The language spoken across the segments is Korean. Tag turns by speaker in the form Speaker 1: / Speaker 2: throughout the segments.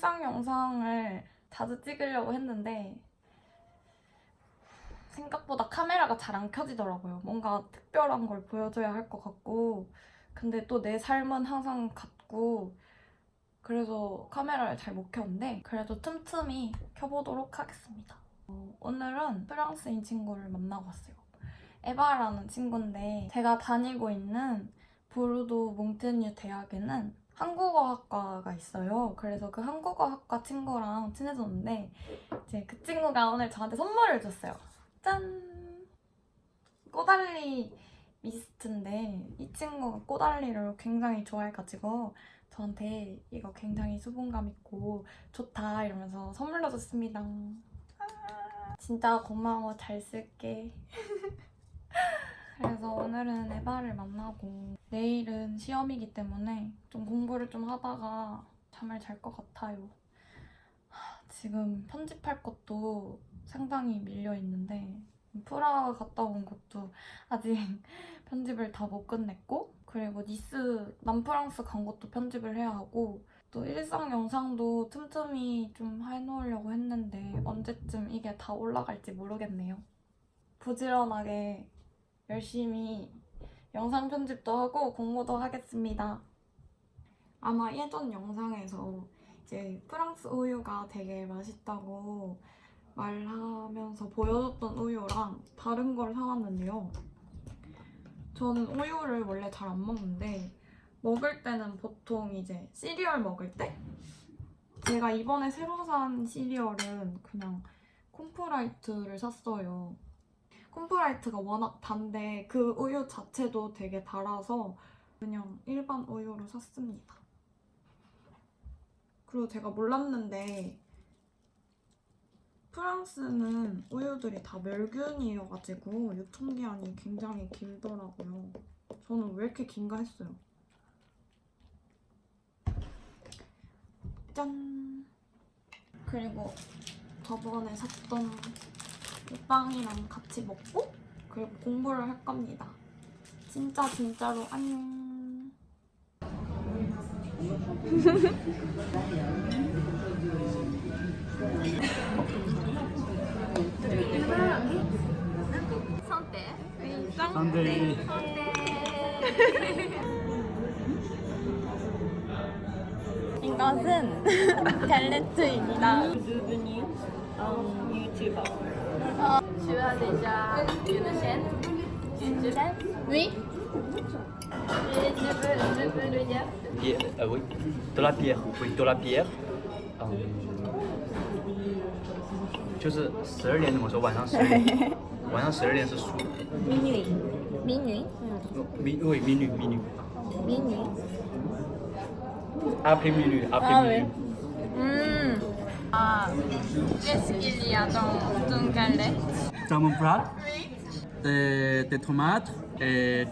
Speaker 1: 일상 영상을 자주 찍으려고 했는데 생각보다 카메라가 잘 안 켜지더라고요. 뭔가 특별한 걸 보여줘야 할 것 같고 근데 또 내 삶은 항상 같고 그래서 카메라를 잘 못 켰는데 그래도 틈틈이 켜보도록 하겠습니다. 어, 오늘은 프랑스인 친구를 만나고 왔어요. 에바라는 친구인데 제가 다니고 있는 보르도 몽테뉴 대학에는 한국어학과가 있어요. 그래서 그 한국어학과 친구랑 친해졌는데 이제 그 친구가 오늘 저한테 선물을 줬어요. 짠! 꼬달리 미스트인데 이 친구가 꼬달리를 굉장히 좋아해가지고 저한테 이거 굉장히 수분감 있고 좋다 이러면서 선물로 줬습니다. 아, 진짜 고마워 잘 쓸게. 그래서 오늘은 에바를 만나고 내일은 시험이기 때문에 좀 공부를 좀 하다가 잠을 잘 것 같아요. 하, 지금 편집할 것도 상당히 밀려 있는데 프라하 갔다 온 것도 아직 편집을 다 못 끝냈고 그리고 니스 남프랑스 간 것도 편집을 해야 하고 또 일상 영상도 틈틈이 좀 해놓으려고 했는데 언제쯤 이게 다 올라갈지 모르겠네요. 부지런하게 열심히 영상 편집도 하고 공부도 하겠습니다. 아마 예전 영상에서 이제 프랑스 우유가 되게 맛있다고 말하면서 보여줬던 우유랑 다른 걸 사왔는데요. 저는 우유를 원래 잘 안 먹는데 먹을 때는 보통 이제 시리얼 먹을 때 제가 이번에 새로 산 시리얼은 그냥 콤프라이트를 샀어요. 콤프라이트가 워낙 단데 그 우유 자체도 되게 달아서 그냥 일반 우유로 샀습니다. 그리고 제가 몰랐는데 프랑스는 우유들이 다 멸균이어가지고 유통기한이 굉장히 길더라고요. 저는 왜 이렇게 긴가 했어요. 짠! 그리고 저번에 샀던 이 빵이랑 같이 먹고 그리고 공부를 할 겁니다. 진짜 진짜로 안녕.
Speaker 2: 상대
Speaker 1: 이것은 갤레트입니다.
Speaker 2: 去了那家越南鲜，越南，晚上12点,晚上12点, minuit. Minuit. Oui, minuit,
Speaker 1: Ah. Qu'est-ce qu'il y a dans ton galette?
Speaker 2: Dans mon plat? Oui. Des, tomates,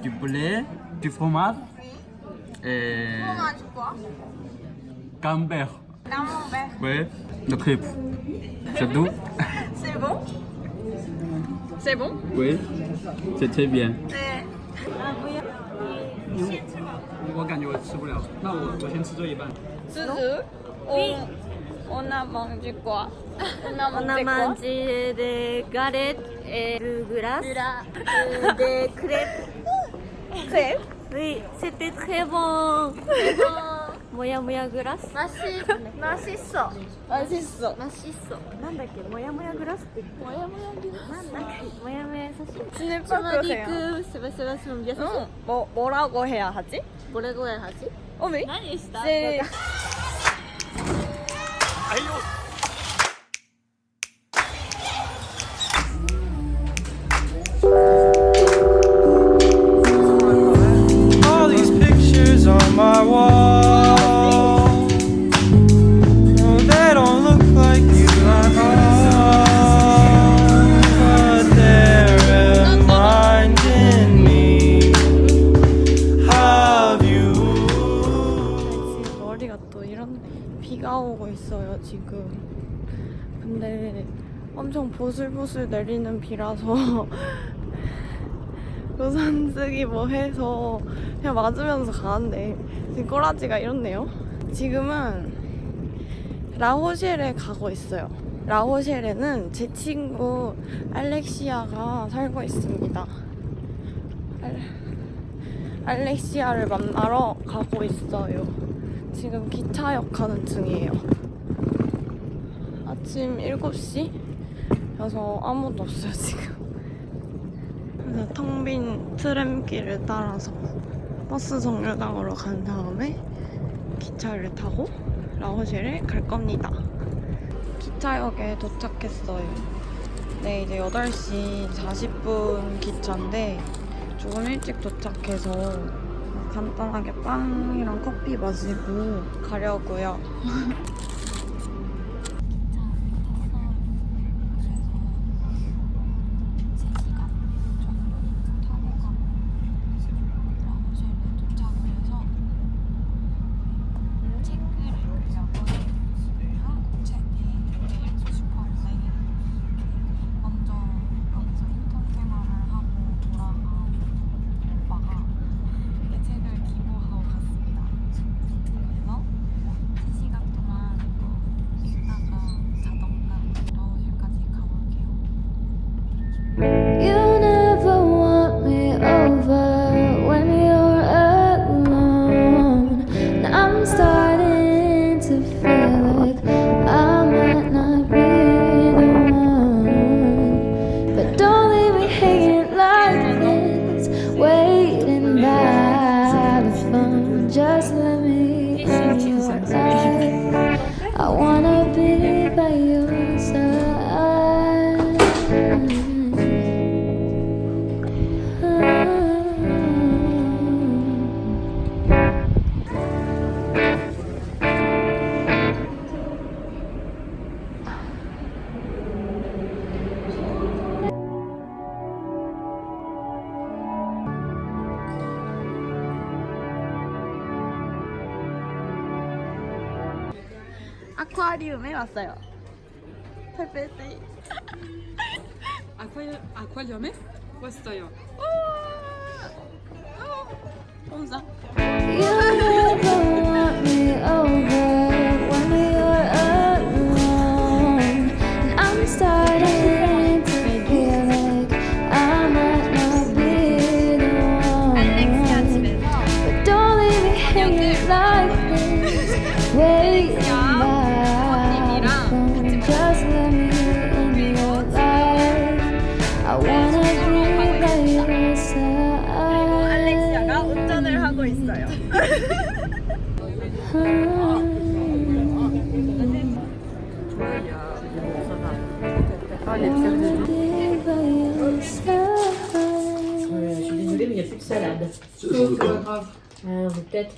Speaker 2: du poulet, du fromage. Oui. Et...
Speaker 1: Fromage quoi?
Speaker 2: Camembert.
Speaker 1: Camembert.
Speaker 2: Oui, le crêpe. C'est tout
Speaker 1: C'est bon? C'est bon?
Speaker 2: Oui, c'est très bien. Ah, 女まんじ
Speaker 1: こわ女まんじでガレ
Speaker 3: ッル
Speaker 1: グラ
Speaker 3: スでクレープクレー
Speaker 1: プ
Speaker 3: ？Oui, c'était très bon. Moya moya
Speaker 4: ッソ
Speaker 3: なんだっけ、モヤモヤグラス。モヤモヤグラス。モヤモヤ
Speaker 1: 優しい。ちねぱ
Speaker 3: くヘア。すばすばすば
Speaker 1: 優しい。ボボラゴヘア
Speaker 3: 八？ボラゴヘア八？
Speaker 1: おみ？
Speaker 3: 何した？
Speaker 1: 근데 엄청 보슬보슬 내리는 비라서 우산 쓰기 뭐 해서 그냥 맞으면서 가는데 지금 꼬라지가 이렇네요. 지금은 라호실에 가고 있어요. 라호실에는 제 친구 알렉시아가 살고 있습니다. 알, 알렉시아를 만나러 가고 있어요. 지금 기차역 가는 중이에요. 아침 7시 여서 아무도 없어요, 지금. 그래서 텅 빈 트램길을 따라서 버스 정류장으로 간 다음에 기차를 타고 라오실에 갈 겁니다. 기차역에 도착했어요. 네, 이제 8시 40분 기차인데 조금 일찍 도착해서 간단하게 빵이랑 커피 마시고 가려고요.
Speaker 4: Just
Speaker 1: 아쿠아리움에 왔어요. 페페세.
Speaker 5: 아쿠아 아쿠아리움에 왔어요.
Speaker 1: 감사.
Speaker 4: You never
Speaker 3: malade. Ça,
Speaker 6: je veux euh, peut-être.